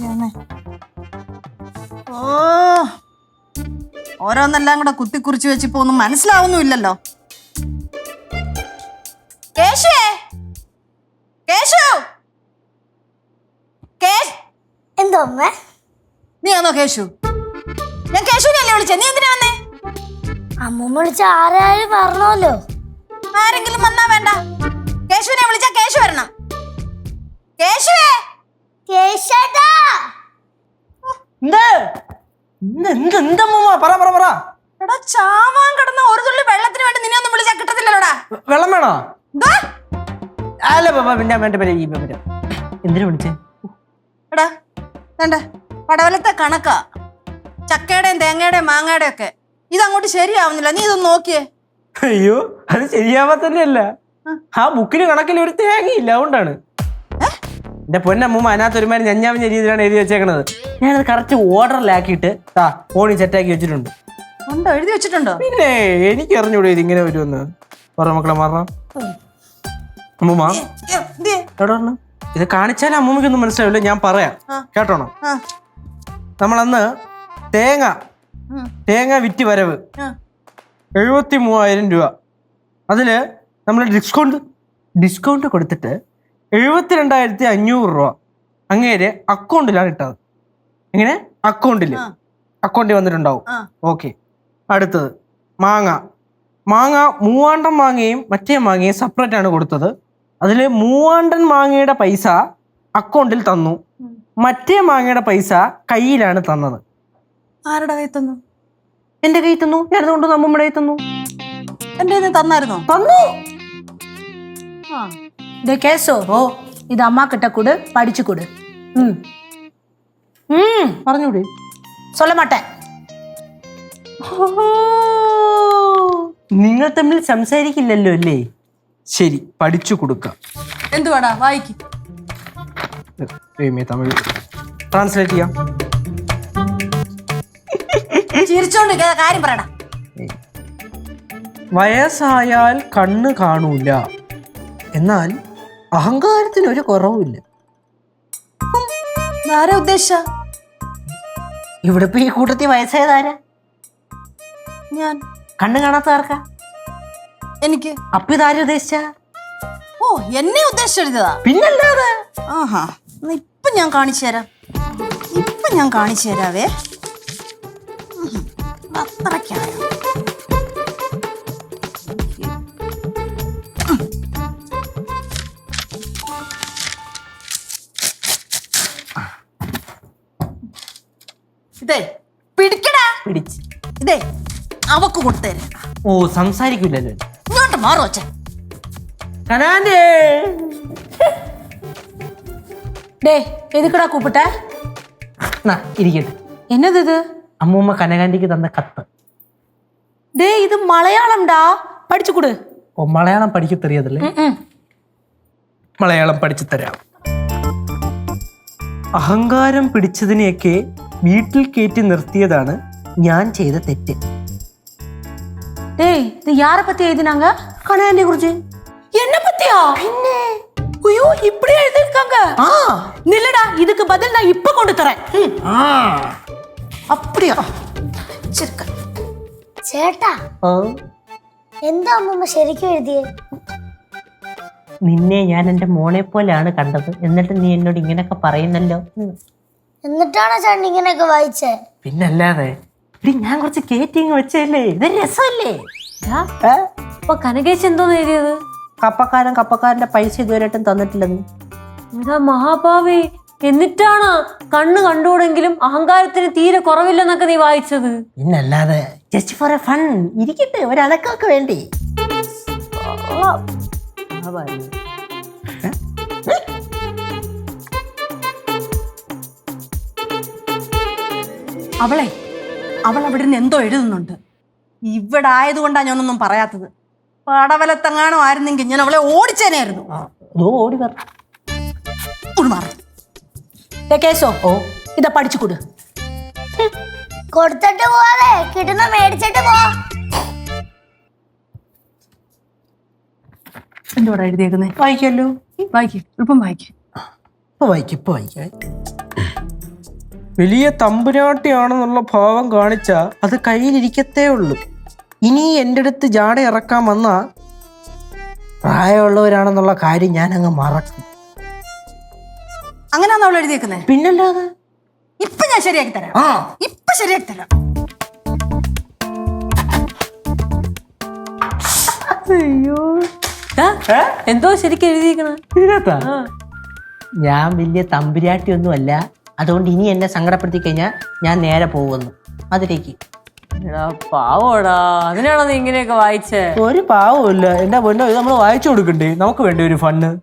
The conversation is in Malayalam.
ചെയ്യാന്നേ? ഓ ഓരോന്നെല്ലാം കൂടെ കുത്തിക്കുറിച്ച് വെച്ചിപ്പോ ഒന്നും മനസ്സിലാവുന്നുമില്ലല്ലോ. കേശുവേ കേശു! എന്തോ അമ്മ? നീ ആണോ കേശു? ഞാൻ കേശുവിനല്ലേ വിളിച്ചേ നീ എന്തിനാ വന്നേ? അമ്മൂമ്മ വിളിച്ച ആരായാലും പറഞ്ഞോലോ ആരെങ്കിലും വന്നാ വേണ്ട. കേശുവിനെ വിളിച്ചാ കേശു വരണം. എന്ത് എന്ത് എന്തമ്മ പറ പറ പറ. എടാ ചാവാൻ കിടന്ന ഒരു തുള്ളി വെള്ളത്തിന് വേണ്ടി നിന്നെ ഒന്നും വിളിച്ചാ കിട്ടത്തില്ലല്ലോടാ. വെള്ളം വേണോ? അല്ല പിന്നെ വേണ്ട എന്തിനു വിളിച്ചേ? എടാ വേണ്ട. പടവലത്തെ കണക്കാ ചക്കയുടെയും തേങ്ങയുടെയും മാങ്ങയുടെയും ഒക്കെ. ഇതങ്ങോട്ട് ശരിയാവുന്നില്ല. നീ ഇതൊന്ന് നോക്കിയേ. അയ്യോ അത് ശരിയാവാത്തന്നെയല്ല ആ ബുക്കിന് കണക്കിൽ ഒരു തേങ്ങയില്ല അതുകൊണ്ടാണ്. എന്റെ പൊന്നമ്മൂമ്മ അതിനകത്ത് ഒരുമാതിരി ഞഞ്ഞാമഞ്ഞ രീതിയിലാണ് എഴുതി വെച്ചേക്കണത്. ഞാനത് കറക്റ്റ് ഓർഡറിലാക്കിയിട്ട് ആ ഫോണിൽ സെറ്റാക്കി വെച്ചിട്ടുണ്ട്. ഉണ്ടോ? എഴുതി വെച്ചിട്ടുണ്ടോ? പിന്നെ എനിക്ക് അറിഞ്ഞൂടെ ഇതിങ്ങനെ ഇങ്ങനെ വരുമെന്ന്. പറ മക്കളെ മാറണം? അമ്മൂമ്മ? എവിടെ പറഞ്ഞു ഇത് കാണിച്ചാൽ അമ്മൂമ്മയ്ക്കൊന്നും മനസ്സിലാവില്ല ഞാൻ പറയാം. കേട്ടോണോ? നമ്മളന്ന് തേങ്ങ തേങ്ങ വിറ്റ് വരവ്. എഴുപത്തി മൂവായിരം രൂപ. അതിൽ നമ്മൾ ഡിസ്കൗണ്ട് ഡിസ്കൗണ്ട് കൊടുത്തിട്ട് എഴുപത്തി രണ്ടായിരത്തി അഞ്ഞൂറ് രൂപ. അങ്ങേര് അക്കൗണ്ടിലാണ് ഇട്ടത്. എങ്ങനെ? അക്കൗണ്ടിൽ അക്കൗണ്ടിൽ വന്നിട്ടുണ്ടാവും. ഓക്കെ. അടുത്തത്. മാങ്ങ. മാങ്ങ മൂവാണ്ടൻ മാങ്ങയും മറ്റേ മാങ്ങയും സെപ്പറേറ്റ് ആണ് കൊടുത്തത്. അതിൽ മൂവാണ്ടൻ മാങ്ങയുടെ പൈസ അക്കൗണ്ടിൽ തന്നു. മറ്റേ മാങ്ങയുടെ പൈസ കയ്യിലാണ് തന്നത്. ആരുടെ കൈ തന്നു? എന്റെ കയ്യിൽ തന്നു. ഞാൻ അതുകൊണ്ട് നമ്മുടെ കയ്യിൽ തന്നു. എന്റെ തന്നായിരുന്നു തന്നായിരുന്നോ? തന്നു. ആ. டே கேசோ இது அம்மா கிட்ட கொடு படிச்சு கொடு ம் ம் പറഞ്ഞൂടെ சொல்ல மாட்டேன் നിങ്ങൾ തമ്മിൽ സംസാരിക്കില്ലല്ലോ അല്ലേ ശരി പഠിച്ചു കൊടുക്കാം എന്തുവാടാ വായിക്ക് ദൈവമേ, തമിഴ് ട്രാൻസ്ലേറ്റ് ചെയ്യാം ചിരിച്ചോണ്ട് ഇരിക്കാതെ കാര്യം പറയടാ വയസ്സായാൽ കണ്ണ് കാണൂല എന്നാൽ അഹങ്കാരത്തിന് ഒരു കുറവുമില്ല. ആരാ ഉദ്ദേശിച്ച? ഇവിടെ ഇപ്പൊ ഈ കൂട്ടത്തിൽ വയസ്സായതാരാ ഞാൻ. കണ്ണു കാണാത്താർക്ക എനിക്ക്. അപ്പൊ ഇതാരും ഉദ്ദേശിച്ച? ഓ എന്നെ ഉദ്ദേശിച്ചെഴുതിയതാ പിന്നല്ലാതെ ആഹാ എന്നാ ഇപ്പൊ ഞാൻ കാണിച്ചു തരാം. ഇപ്പൊ ഞാൻ കാണിച്ചു തരാവേ. അത്രയ്ക്കായോ? പിടിക്കടാ. ഓ സംസാരിക്കില്ലല്ലോ ഇങ്ങോട്ട് മാറോ എതുക്കടാ നാ, ഇരിക്കട്ടെ. എന്നതിത്? അമ്മൂമ്മ കനകാന്റിക്ക് തന്ന കത്ത്. ഡേ ഇത് മലയാളംടാ. പഠിച്ചു കൊടു. ഓ മലയാളം പഠിച്ചു തെറിയതല്ലേ? മലയാളം പഠിച്ചു തരാം. അഹങ്കാരം പിടിച്ചതിനെയൊക്കെ വീട്ടിൽ കയറ്റി നിർത്തിയതാണ് ഞാൻ ചെയ്ത തെറ്റ് டேய் இது யார பத்தி எழுதினாங்க കനാന്റെ കുറിച്ച് என்ன பத்தியா പിന്നെ ஐயோ இப்படி எழுதிருக்காங்க ആ நில்லுடா இதுக்கு பதில் நான் இப்ப கொண்டு தரேன் ம். അപ്പടിയാ ചിരിക്ക ചേട്ടാ ആ, എന്താ അമ്മൂമ്മ ശരിക്കും എഴുതിയേ നിന്നെ ഞാൻ എൻ്റെ മോനെ പോലെയാണ് കണ്ടത് എന്നിട്ട് നീ എന്നോട് ഇങ്ങനെയൊക്കെ പറയുന്നല്ലോ ഉം. എന്നിട്ടാണോ ചേട്ടൻ ഇങ്ങനെയൊക്കെ വായിച്ചേ പിന്നല്ലാതെ എടി, ഞാൻ കുറച്ച് കേറ്റിങ് വെച്ചല്ലേ ഇത് രസമല്ലേ? അപ്പൊ കനകേശ് എന്തോ എഴുതിയത് കപ്പക്കാരൻ കപ്പക്കാരന്റെ പൈസ ഇതുവരെയായിട്ടും തന്നിട്ടില്ലെന്ന് എന്താ മഹാഭാവി എന്നിട്ടാണ് കണ്ണ് കണ്ടുകൂടെങ്കിലും അഹങ്കാരത്തിന് തീരെ കുറവില്ലെന്നൊക്കെ നീ വായിച്ചത് പിന്നല്ലാതെ ജസ്റ്റ് ഫോർ എ ഫൺ ഇരിക്കട്ടെ ഒരനക്കൊക്കെ വേണ്ടി അവളെ അവൾ അവിടെ നിന്ന് എന്തോ എഴുതുന്നുണ്ട്. ഇവിടെ ആയതുകൊണ്ടാണ് ഞാനൊന്നും പറയാത്തത്. പടവലത്തെങ്ങാണോ ആയിരുന്നെങ്കിൽ ഞാൻ അവളെ ഓടിച്ചേനായിരുന്നു. ഓടി കേശോ ഓ. ഇതാ പഠിച്ചു കൊടു. കൊടുത്തിട്ട് പോവാതെ കിട്ടുന്ന മേടിച്ചിട്ട് പോ. എന്തോടാ എഴുതിയേക്കുന്നത് വായിക്കല്ലോ. വായിക്കും ഇപ്പം വായിക്കും. ഇപ്പൊ വായിക്കും ഇപ്പൊ വായിക്കാം. വലിയ തമ്പുരാട്ടിയാണെന്നുള്ള ഭാവം കാണിച്ച അത് കയ്യിലിരിക്കത്തേ ഉള്ളൂ. ഇനി എന്റെ അടുത്ത് ജാട ഇറക്കാൻ വന്ന പ്രായമുള്ളവരാണെന്നുള്ള കാര്യം ഞാൻ അങ്ങ് മറക്കും. അങ്ങനെയാണോ അവൾ എഴുതിയേക്കുന്നത് പിന്നല്ലാതെ? ഇപ്പൊ ഞാൻ ശരിയാക്കി തരാം. ആ. ഇപ്പൊ ശരിയാക്കി തരാം. ആ, എന്തോ ശരിക്കും എഴുതിയേക്കണ? ഞാൻ വലിയ തമ്പുരാട്ടി ഒന്നും അല്ല അതുകൊണ്ട് ഇനി എന്നെ സങ്കടപ്പെടുത്തി കഴിഞ്ഞാൽ ഞാൻ നേരെ പോകുന്നു. അതിലേക്ക്. എടാ പാവോടാ. അതിനാണോ നീ ഇങ്ങനെയൊക്കെ വായിച്ചേ? ഒരു പാവമില്ല എന്റെ പൊന്നോ ഇത് നമ്മൾ വായിച്ചു കൊടുക്കണ്ടേ? നമുക്ക് വേണ്ടി ഒരു ഫണ്ണ്